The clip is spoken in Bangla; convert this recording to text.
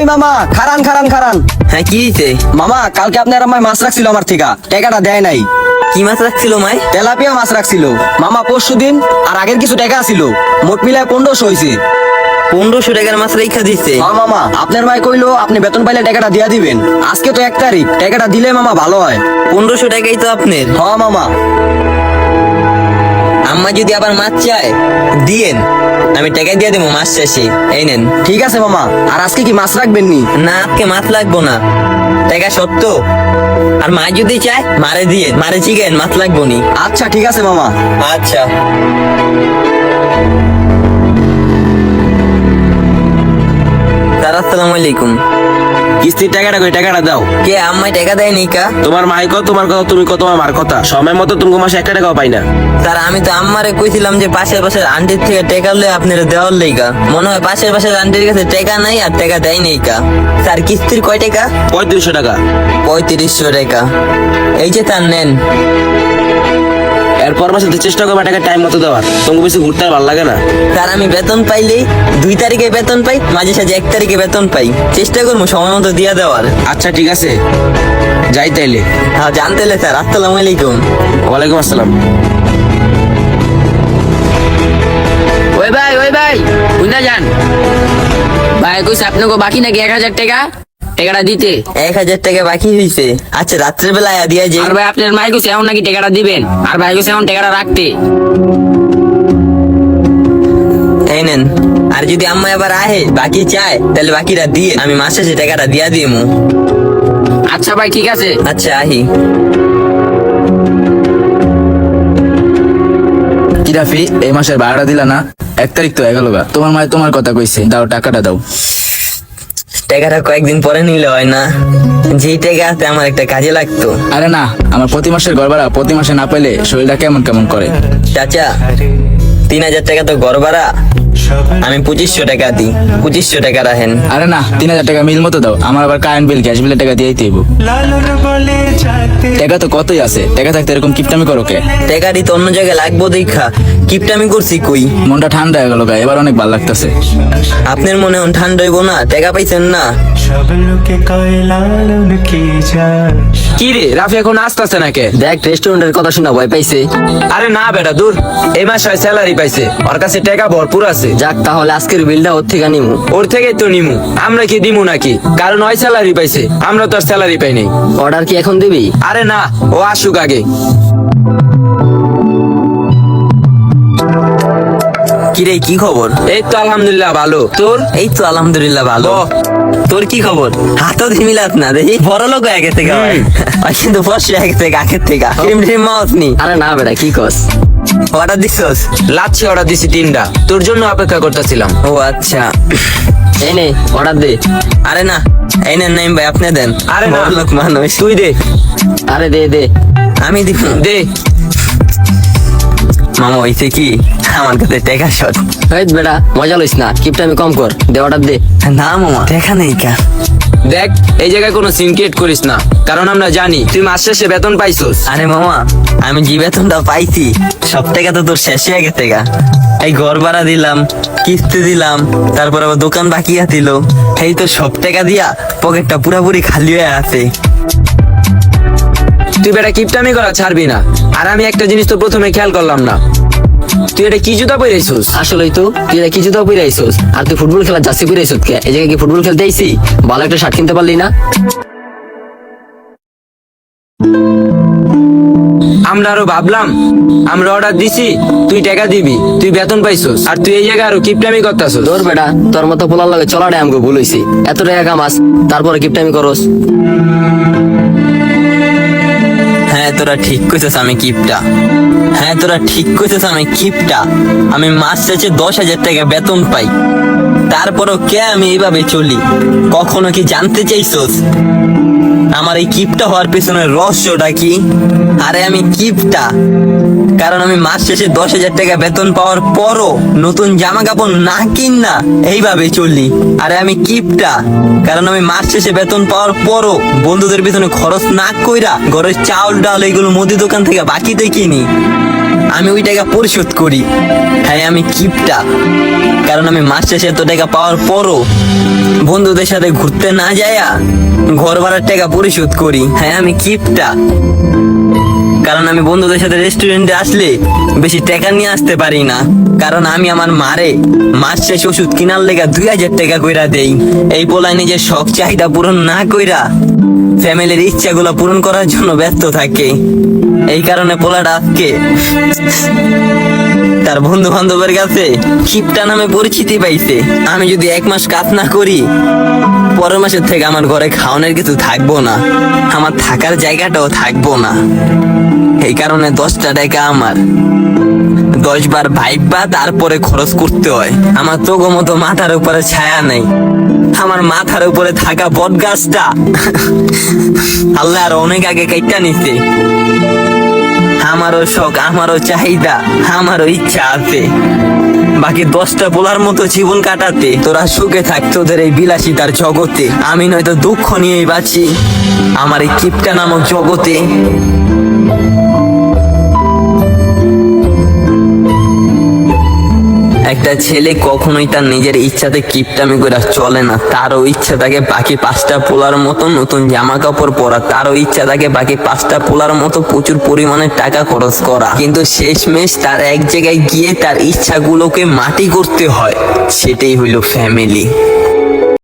ওই মামা খারান খারান খারান। হ্যাঁ কি হয়েছে মামা কালকে আপনার আমায় মাছ রাখছিল আমার থেকে টাকাটা দেয় নাই। কি মাছ রাখছিল মাই? তেলাপিয়া মাছ রাখছিল। মামা পরশু দিন আর আগের কিছু টাকা ছিল মোট মিলায় পনেরোশো হয়েছে পনেরোশো টাকার মাছ রেখা দিচ্ছে হ্যাঁ মামা আপনার ভাই কইলো আপনি বেতন পাইলে টাকাটা দিয়া দিবেন। আজকে তো এক তারিখ টাকাটা দিলে মামা ভালো হয়। পনেরোশো টাকাই তো আপনার। হ্যাঁ মামা। আম্মা যদি আবার মাছ চায় দিয়েন। আমি টাকা দিয়ে দেবো মাছ শেষে এই নেন। ঠিক আছে মামা আর আজকে কি মাছ রাখবেন নি? না আজকে মাছ লাগবো না। টাকা সত্য। আর মা যদি চায় মারে দিয়ে মারে চিকেন মাছ লাগবো নি। আচ্ছা ঠিক আছে মামা। আচ্ছা। স্যার আসসালামু আলাইকুম। কিস্তির টাকাটা কই? টাকাটা দাও। কে আম্মাই টাকা দেয় নি কা? তোমার মাই কত তোমার কথা তুমি কত তোমার মার কথা। সময় মতো তুমি মাসে একটা টাকাও পাই না। স্যার আমি তো আম্মারে কইছিলাম যে পাশের পাশের আন্টির থেকে টাকা লয়ে আপনারা দেওয়ার লেগা। মনে হয় পাশের পাশের আন্টির কাছে টাকা নাই আর টাকা দেয় নেই কা। স্যার কিস্তির কয় টাকা? পঁয়ত্রিশশো টাকা। পঁয়ত্রিশশো টাকা। এই যে তার নেন। এরপর মাসে চেষ্টা করবে টাকা টাইম মতো দেওয়ার। তোমাকে বেশি ঘুরতে আর ভালো লাগে না। স্যার আমি বেতন পাইলেই দুই তারিখে বেতন পাই মাঝে সাঝে এক তারিখে বেতন পাই। চেষ্টা করব সময় মতো দিয়ে দেওয়ার। আচ্ছা ঠিক আছে। যাই তাইলে। হ্যাঁ জানতে হলে স্যার। আসসালামু আলাইকুম। ওয়ালাইকুম আসসালাম। ওই ভাই ওই ভাই বুঝনা যান? ভাই কইছে আপনাকে বাকি নাকি এক হাজার টাকা? টাকাটা দিতে? এক হাজার টাকা বাকি হয়েছে আচ্ছা রাত্রের বেলা দিয়া যে আর ভাই আপনার মাই কইছে এমন নাকি টাকাটা দিবেন? আর ভাই কইছে এমন টাকাটা রাখতে। এই নেন। আর যদি আম্মা এবার আহে বাকি চায় তাহলে বাকিটা দিয়ে আমি মাস শেষে টাকাটা দিয়া দিমু। আচ্ছা ভাই ঠিক আছে। আচ্ছা আহি। কি রাফি এই মাসের ভাড়াটা দিলা না? এক তারিখ তো এগালো তোমার মায় তোমার কথা কইছে। দাও টাকাটা দাও। টাকাটা কয়েকদিন পরে নিলে হয় না। যেই টাকা আছে আমার একটা কাজে লাগতো। আরে না আমার প্রতি মাসের ভাড়া প্রতি মাসে না পেলে শরীরটা কেমন কেমন করে? চাচা তিন হাজার টাকা তো ঘর ভাড়া। আমি পঁচিশশো টাকা দিই। পঁচিশশো টাকা রাখেন। আরে না তিন হাজার টাকা মিল মতো দাও। আমার আবার কারেন্ট বিল গ্যাস বিলের টাকা দিয়েই দেবো টাকা তো কতই আছে? টাকা থাকতে এরকম কিপটামি করো কে? টাকাটি তো অন্য জায়গায় লাগবো দেখা। কিপটামি করছি কই? মনটা ঠান্ডা হয়ে গেল গা এবার অনেক ভালো লাগতেছে। আপনার মনে হন ঠান্ডা হইব না? টাকা পাইছেন না? কি রে রাফি এখন আসতেছে নাকি? দেখ রেস্টুরেন্টের কথা শোনা ভয় পাইছে। আরে না বেটা দূর। এই মাসে স্যালারি পাইছে। ওর কাছে টাকা ভরপুর আছে। যাক তাহলে আজকের বিলটা ওর থেকে নিমু। ওর থেকেই তো নিমু। আমরা কি দিমু নাকি? কারণ ওই স্যালারি পাইছে। আমরা তো আর স্যালারি পাই নাই। অর্ডার কি এখন দিবি? আরে না ও আসুক আগে। কিরে কি খবর? এই তো আলহামদুলিল্লাহ ভালো। তোর? এই তো আলহামদুলিল্লাহ ভালো। তোর কি খবর? হাতও মিলাত না দেখি। বড় লোক আগে থেকে। ওই কিন্তু ফসে আগে থেকে আগের থেকে। ক্রিম মাউস নি। আরে না বেটা কি কস? অর্ডার দিছস? লাচ্ছি অর্ডার দিছি তিনটা। তোর জন্য অপেক্ষা করতেছিলাম। ও আচ্ছা। এই নে অর্ডার দে। আরে না এই নেন নাইম ভাই আপনি দেন। আরে না। বড় লোক মানুষ। তুই দে। আরে দে দে। আমি দিব। দে। মামা হইছে কি? আমার কাছে টাকা শট। বেটা মজা লইস না কিপটা আমি কম কর দে অর্ডার দে। না মামা টাকা নেই কা। দেখ এই জায়গায় কোনো সিন ক্রিয়েট করিস না কারণ আমরা জানি তুই মাস শেষে বেতন পাইছস। আরে মামা আমি যে বেতনটা পাইছি সব টাকা তো তোর শেষ হয়ে গেছে গা এই ঘর ভাড়া দিলাম কিস্তি দিলাম তারপর আবার দোকান বাকিয়া দিল এই তো সব টাকা দিয়া পকেটটা পুরাপুরি খালি হয়ে আছে। তুই বেটা কিপটামি করা ছাড়বি না আর আমি একটা জিনিস তো প্রথমে খেয়াল করলাম না। তুই এটা কি জুতা পরেছিস আসলেই তো তুই এটা কিছু তো পরে আইসোস? আর তুই ফুটবল খেলা জার্সি পরে আইসোস কে? এই জায়গায় কি ফুটবল খেলতে আইছি ভালো একটা শার্ট কিনতে পারলি না? আমরা আরও ভাবলাম আমরা অর্ডার দিছি তুই টাকা দিবি তুই বেতন পাইছস আর তুই এই জায়গায় আরও কিপটামি করতাছস। তোর বেটা তোর মতো পোলার লাগে চলাটাই আমাকে ভুল হইছি। এত টাকা কামাস তারপরে কিপটামি করস। হ্যাঁ তোরা ঠিক কইছিস আমি কিপটা। হ্যাঁ তোরা ঠিক কইছিস আমি কিপটা। আমি মাস শেষে দশ হাজার টাকা বেতন পাই। তারপরও কে আমি এইভাবে চলি? কখনো কি জানতে চাইছস? আমার এই কিপটা হওয়ার পেছনের রহস্যটা কি? আরে আমি কিপটা। কারণ আমি মাস শেষে দশ হাজার টাকা বেতন পাওয়ার পরও নতুন জামা কাপড় না কিন না এইভাবে চলি আরে আমি কিপটা। কারণ আমি মাস শেষে বেতন পাওয়ার পরও বন্ধুদের পেছনে খরচ না কইরা ঘরের চাউল, ডাল এগুলো মুদি দোকান থেকে বাকিতে কিনি। আমি ওই টাকা পরিশোধ করি। হ্যাঁ আমি কিপটা। কারণ আমি মাস শেষে এত টাকা পাওয়ার পরও বন্ধুদের সাথে ঘুরতে না যায়া ঘর ভাড়ার টাকা পরিশোধ করি। হ্যাঁ আমি কিপটা। কারণ আমি বন্ধুদের সাথে রেস্টুরেন্টে আসলে বেশি টাকা নিয়ে আসতে পারি না। কারণ আমি আমার মারে মাস শেষ ওষুধ কিনার লেগা দুই হাজার টাকা কইরা দেই। এই পোলায় নিজের শখ চাহিদা পূরণ না কইরা ফ্যামিলির ইচ্ছাগুলো পূরণ করার জন্য ব্যস্ত থাকে। এই কারণে পোলাটা আজকে তার বন্ধু বান্ধবের কাছে কিপটা নামে পরিচিতি পাইছে। আমি যদি এক মাস কাজ না করি, পরের মাসের থেকে আমার ঘরে খাওয়ানোর কিছু থাকব না। আমার থাকার জায়গাটাও থাকব না। এই কারণে দশটা টাকা আমার। দশ বার ভাইবা, তারপরে খরচ করতে হয়। আমার তো মতো মাথার উপরে ছায়া নেই। আমার মাথার উপরে থাকা বট গাছটা আল্লাহ আর অনেক আগে কাইটা নিছে। আমারও শখ, আমারও চাহিদা, আমারও ইচ্ছা আছে। বাকি দশটা বলার মতো জীবন কাটাতে, তোরা সুখে থাক, তোদের এই বিলাসিতার জগতে। আমি নয়তো দুঃখ নিয়েই বাঁচি, আমার এই কিপটা নামক জগতে। একটা ছেলে কখনোই তার নিজের ইচ্ছাতে কিপটামি করে চলে না। তারও ইচ্ছা থাকে বাকি পাঁচটা পোলার মতো নতুন জামা কাপড় পরা। তারও ইচ্ছা থাকে বাকি পাঁচটা পোলার মতো প্রচুর পরিমাণে টাকা খরচ করা। কিন্তু শেষমেশ তার এক জায়গায় গিয়ে তার ইচ্ছাগুলোকে মাটি করতে হয়। সেটাই হইল ফ্যামিলি